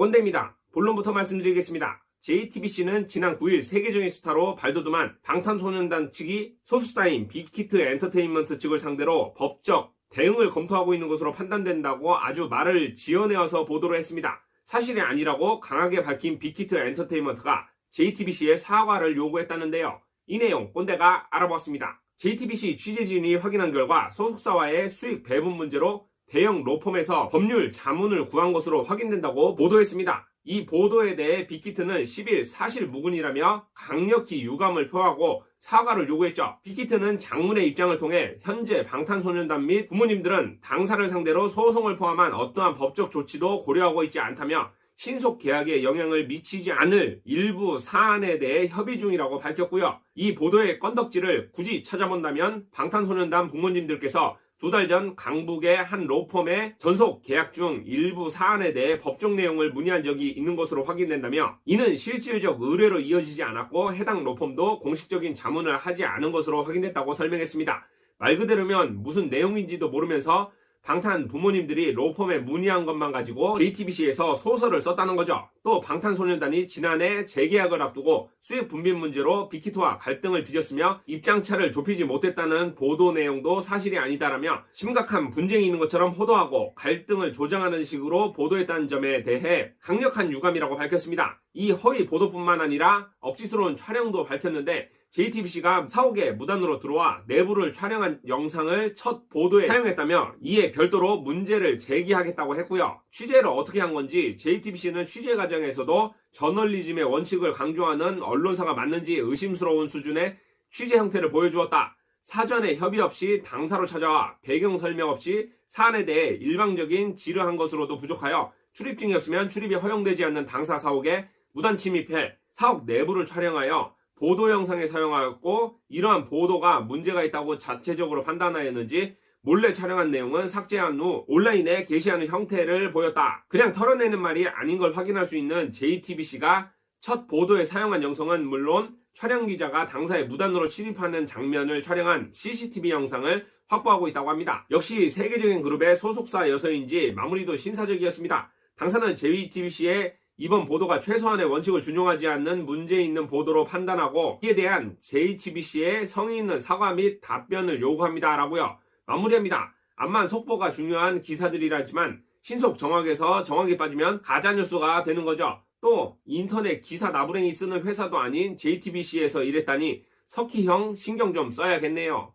꼰대입니다. 본론부터 말씀드리겠습니다. JTBC는 지난 9일 세계적인 스타로 발돋움한 방탄소년단 측이 소속사인 빅히트 엔터테인먼트 측을 상대로 법적 대응을 검토하고 있는 것으로 판단된다고 아주 말을 지어내어서 보도를 했습니다. 사실이 아니라고 강하게 밝힌 빅히트 엔터테인먼트가 JTBC에 사과를 요구했다는데요. 이 내용 꼰대가 알아봤습니다. JTBC 취재진이 확인한 결과 소속사와의 수익 배분 문제로 대형 로펌에서 법률 자문을 구한 것으로 확인된다고 보도했습니다. 이 보도에 대해 빅히트는 10일 사실 무근이라며 강력히 유감을 표하고 사과를 요구했죠. 빅히트는 장문의 입장을 통해 현재 방탄소년단 및 부모님들은 당사를 상대로 소송을 포함한 어떠한 법적 조치도 고려하고 있지 않다며 신속 계약에 영향을 미치지 않을 일부 사안에 대해 협의 중이라고 밝혔고요. 이 보도의 건덕지를 굳이 찾아본다면 방탄소년단 부모님들께서 두 달 전 강북의 한 로펌의 전속 계약 중 일부 사안에 대해 법적 내용을 문의한 적이 있는 것으로 확인된다며 이는 실질적 의뢰로 이어지지 않았고 해당 로펌도 공식적인 자문을 하지 않은 것으로 확인됐다고 설명했습니다. 말 그대로면 무슨 내용인지도 모르면서 방탄 부모님들이 로펌에 문의한 것만 가지고 JTBC에서 소설을 썼다는 거죠. 또 방탄소년단이 지난해 재계약을 앞두고 수익 분배 문제로 빅히트와 갈등을 빚었으며 입장차를 좁히지 못했다는 보도 내용도 사실이 아니다라며 심각한 분쟁이 있는 것처럼 호도하고 갈등을 조장하는 식으로 보도했다는 점에 대해 강력한 유감이라고 밝혔습니다. 이 허위 보도뿐만 아니라 억지스러운 촬영도 밝혔는데 JTBC가 사옥에 무단으로 들어와 내부를 촬영한 영상을 첫 보도에 사용했다며 이에 별도로 문제를 제기하겠다고 했고요. 취재를 어떻게 한 건지 JTBC는 취재 과정에서도 저널리즘의 원칙을 강조하는 언론사가 맞는지 의심스러운 수준의 취재 형태를 보여주었다. 사전에 협의 없이 당사로 찾아와 배경 설명 없이 사안에 대해 일방적인 지르한 것으로도 부족하여 출입증이 없으면 출입이 허용되지 않는 당사 사옥에 무단 침입해 사옥 내부를 촬영하여 보도 영상에 사용하였고 이러한 보도가 문제가 있다고 자체적으로 판단하였는지 몰래 촬영한 내용은 삭제한 후 온라인에 게시하는 형태를 보였다. 그냥 털어내는 말이 아닌 걸 확인할 수 있는 JTBC가 첫 보도에 사용한 영상은 물론 촬영 기자가 당사에 무단으로 침입하는 장면을 촬영한 CCTV 영상을 확보하고 있다고 합니다. 역시 세계적인 그룹의 소속사 여서인지 마무리도 신사적이었습니다. 당사는 JTBC의 이번 보도가 최소한의 원칙을 준용하지 않는 문제 있는 보도로 판단하고 이에 대한 JTBC의 성의 있는 사과 및 답변을 요구합니다 라고요. 마무리합니다. 암만 속보가 중요한 기사들이라지만 신속 정확에서 정확이 빠지면 가짜뉴스가 되는 거죠. 또 인터넷 기사 나부랭이 쓰는 회사도 아닌 JTBC에서 일했다니 석희형 신경 좀 써야겠네요.